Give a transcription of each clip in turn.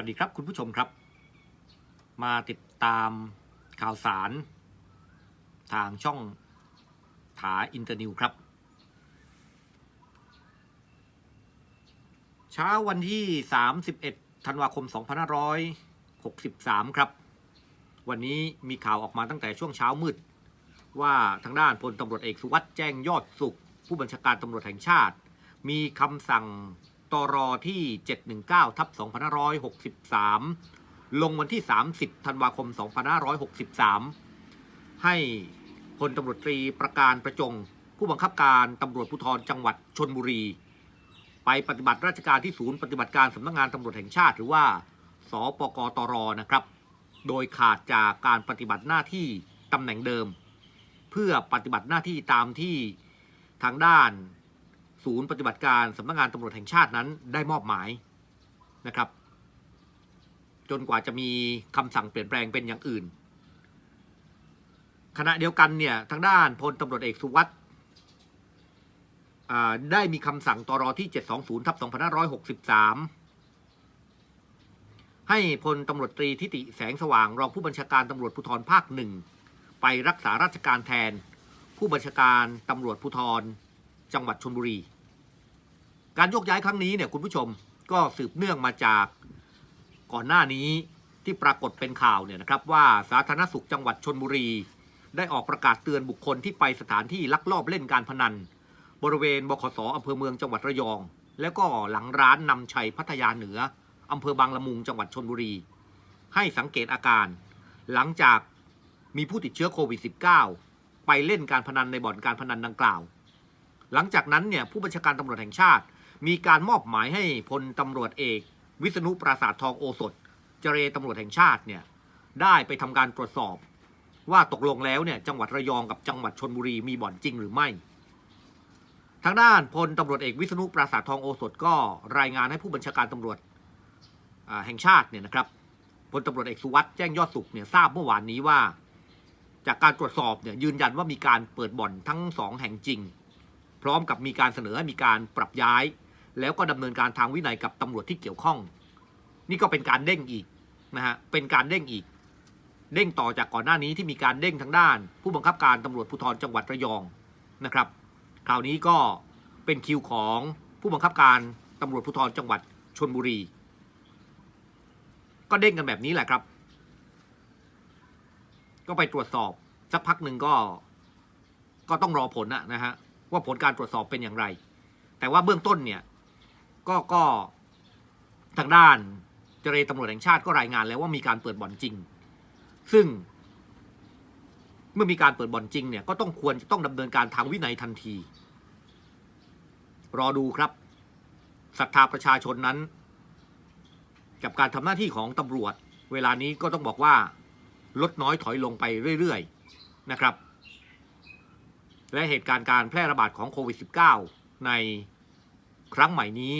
วัสดีครับคุณผู้ชมครับ มาติดตามข่าวสาร ทางช่องถาอินเตอร์นิวครับ เช้าวันที่ 31 ธันวาคม 2563 ครับ วันนี้มีข่าวออกมาตั้งแต่ช่วงเช้ามืด ว่าทางด้านพลตำรวจเอกสุวัสด์แจ้งยอดสุข ผู้บัญชาการตำรวจแห่งชาติ มีคำสั่ง ตรที่ 719ทับ2563 ลงวันที่ 30 ธันวาคม 2563 ให้พลตำรวจตรีประการประจง ผู้บังคับการตำรวจภูธรจังหวัดชนบุรี ไปปฏิบัติราชการที่ศูนย์ปฏิบัติการสำนักงานตำรวจแห่งชาติ หรือว่า สปกตรนะครับ โดยขาดจากการปฏิบัติหน้าที่ตำแหน่งเดิม เพื่อปฏิบัติหน้าที่ตามที่ทางด้าน ศูนย์ปฏิบัติการสำนักงานตำรวจแห่งชาตินั้นได้มอบหมายนะครับ จนกว่าจะมีคำสั่งเปลี่ยนแปลงเป็นอย่างอื่น ขณะเดียวกันเนี่ยทางด้านพลตำรวจเอกสุวัสด์ได้มีคำสั่งตรที่ 720ทับ2563 ให้พลตำรวจตรีทิติแสงสว่าง รองผู้บัญชาการตำรวจภูธรภาคหนึ่งไปรักษาราชการแทน ผู้บัญชาการตำรวจภูธร จังหวัดชนบุรี การโยกย้ายครั้งนี้เนี่ยคุณผู้ชมก็สืบเนื่องมาจากก่อนหน้านี้ที่ปรากฏเป็นข่าวเนี่ยนะครับว่าสาธารณสุขจังหวัดชนบุรี ได้ออกประกาศเตือนบุคคลที่ไปสถานที่ลักลอบเล่นการพนัน บริเวณบขสอำเภอเมืองจังหวัดระยอง แล้วก็หลังร้านนำชัยพัทยาเหนืออำเภอบางละมุงจังหวัดชนบุรี ให้สังเกตอาการ หลังจากมีผู้ติดเชื้อโควิด -19 ไปเล่นการพนันในบ่อนการพนันดังกล่าว หลังจากนั้นเนี่ยผู้บัญชาการตำรวจแห่งชาติ มีการมอบหมายให้พลตำรวจเอก วิษณุปราสาททองโอสถ เจรตำรวจแห่งชาติเนี่ยได้ไปทำการตรวจสอบ ว่าตกลงแล้วเนี่ยจังหวัดระยองกับจังหวัดชนบุรีมีบ่อนจริงหรือไม่ทางด้านพลตำรวจเอกวิษณุปราสาททองโอสถก็รายงานให้ผู้บัญชาการตำรวจแห่งชาติเนี่ยนะครับพลตำรวจเอกสุวัสด์แจ้งยอดสุขเนี่ยทราบเมื่อวานนี้ว่า จากการตรวจสอบเนี่ยยืนยันว่ามีการเปิดบ่อนทั้งสองแห่งจริง พร้อมกับมีการเสนอมีการปรับย้าย แล้วก็ดำเนินการทางวินัยกับตำรวจที่เกี่ยวข้อง นี่ก็เป็นการเด้งอีกนะฮะเป็นการเด้งอีก เด้งต่อจากก่อนหน้านี้ที่มีการเด้งทางด้าน ผู้บังคับการตำรวจภูธรจังหวัดระยองนะครับ คราวนี้ก็เป็นคิวของผู้บังคับการตำรวจภูธรจังหวัดชนบุรี ก็เด้งกันแบบนี้แหละครับ ก็ไปตรวจสอบสักพักหนึ่งก็ก็ต้องรอผลนะนะฮะ ว่าผลการตรวจสอบเป็นอย่างไร แต่ว่าเบื้องต้นเนี่ยก็ก็ทางด้านเจรตำรวจแห่งชาติก็รายงานแล้วว่ามีการเปิดบ่อนจริง ซึ่ง เมื่อมีการเปิดบ่อนจริงเนี่ยก็ต้องควรจะต้องดำเนินการทางวินัยทันที รอดูครับศรัทธาประชาชนนั้น กับการทำหน้าที่ของตำรวจ เวลานี้ก็ต้องบอกว่าลดน้อยถอยลงไปเรื่อยๆนะครับ และเหตุการณ์การแพร่ระบาดของโควิด -19 ในครั้งใหม่นี้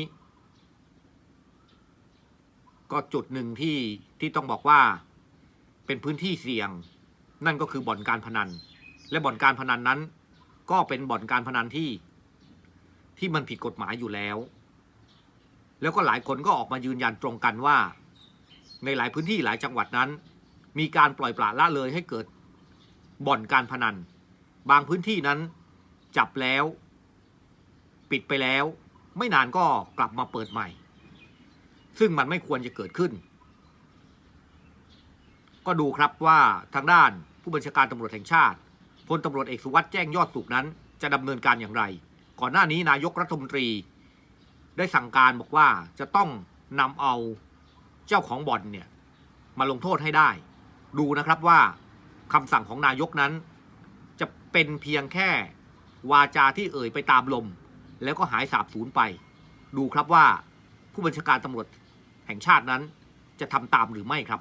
ก็จุดหนึ่งที่ที่ต้องบอกว่าเป็นพื้นที่เสี่ยง นั่นก็คือบ่อนการพนัน และบ่อนการพนันนั้น ก็เป็นบ่อนการพนันที่ที่มันผิดกฎหมายอยู่แล้ว แล้วก็หลายคนก็ออกมายืนยันตรงกันว่า ในหลายพื้นที่หลายจังหวัดนั้น มีการปล่อยปละละเลยให้เกิดบ่อนการพนัน บางพื้นที่นั้นจับแล้ว ปิดไปแล้ว ไม่นานก็กลับมาเปิดใหม่ ซึ่งมันไม่ควรจะเกิดขึ้น ก็ดูครับว่าทางด้านผู้บัญชาการตำรวจแห่งชาติพลตำรวจเอกสุวัสด์แจ้งยอดสุขนั้น จะดำเนินการอย่างไร ก่อนหน้านี้นายกรัฐมนตรี ได้สั่งการบอกว่าจะต้องนำเอาเจ้าของบ่อนเนี่ยมาลงโทษให้ได้ ดูนะครับว่าคำสั่งของนายกนั้น เป็นเพียงแค่วาจาที่เอ่ยไปตามลม แล้วก็หายสาบสูญไป ดูครับว่าผู้บัญชาการตำรวจแห่งชาตินั้นจะทำตามหรือไม่ครับ